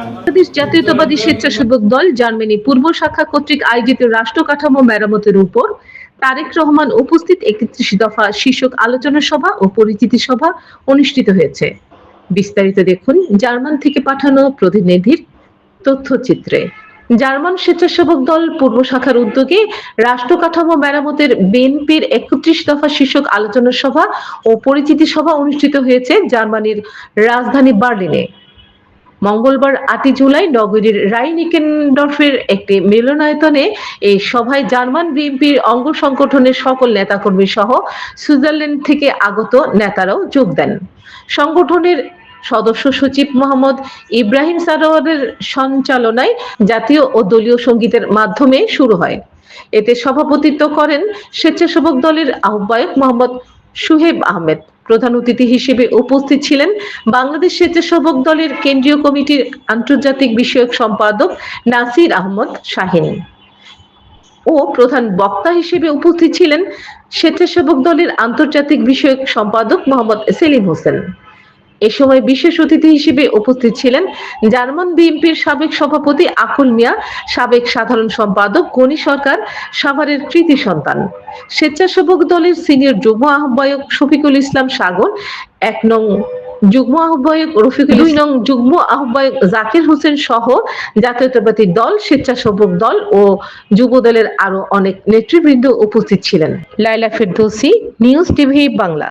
বাংলাদেশ জাতীয়তাবাদী স্বেচ্ছাসেবক দল জার্মানি পূর্ব শাখা কর্তৃক আয়োজিত মেরামতের উপর তারেক রহমান উপস্থিত একত্রিশ দফা শীর্ষক আলোচনা সভা ও পরিচিতি সভা অনুষ্ঠিত হয়েছে। বিস্তারিত দেখুন জার্মান থেকে পাঠানো প্রতিনিধির তথ্যচিত্রে। জার্মান স্বেচ্ছাসেবক দল পূর্ব শাখার উদ্যোগে রাষ্ট্র কাঠামো মেরামতের বিএনপির একত্রিশ দফা শীর্ষক আলোচনা সভা ও পরিচিতি সভা অনুষ্ঠিত হয়েছে জার্মানির রাজধানী বার্লিনে। মঙ্গলবার আটই জুলাই নগরীর রাইনিকেনডর্ফের একটি মিলনায়তনে এই সভায় জার্মান বিএনপির অঙ্গ সংগঠনের সকল নেতাকর্মী সহ সুইজারল্যান্ড থেকে আগত নেতারাও যোগ দেন। সংগঠনের সদস্য সচিব মোহাম্মদ ইব্রাহিম সারোয়ারের সঞ্চালনায় জাতীয় ও দলীয় সঙ্গীতের মাধ্যমে শুরু হয়। এতে সভাপতিত্ব করেন স্বেচ্ছাসেবক দলের আহ্বায়ক মোহাম্মদ সুহেব আহমেদ। প্রধান অতিথি হিসেবে উপস্থিত ছিলেন বাংলাদেশ স্বেচ্ছাসেবক দলের কেন্দ্রীয় কমিটির আন্তর্জাতিক বিষয়ক সম্পাদক নাসির আহমদ শাহিন ও প্রধান বক্তা হিসেবে উপস্থিত ছিলেন স্বেচ্ছাসেবক দলের আন্তর্জাতিক বিষয়ক সম্পাদক মোহাম্মদ সেলিম হোসেন। এ সময় বিশেষ অতিথি হিসেবে উপস্থিত ছিলেন জার্মান বিএনপির সাবেক সভাপতি আকুল মিয়া সাবেক সাধারণ সম্পাদক গণি সরকার সাভারের কৃতি সন্তান। স্বেচ্ছাসেবক দলের সিনিয়র যুগ্ম আহ্বায়ক শফিকুল ইসলাম সাগর এক নং যুগ্ম আহ্বায়ক রফিকুল দুই নং যুগ্ম আহ্বায়ক জাকির হোসেন সহ জাতীয়তাবাদী দল স্বেচ্ছাসেবক দল ও যুব দলের আরও অনেক নেতৃবৃন্দ উপস্থিত ছিলেন। Laila Ferdousi news TV Bangla.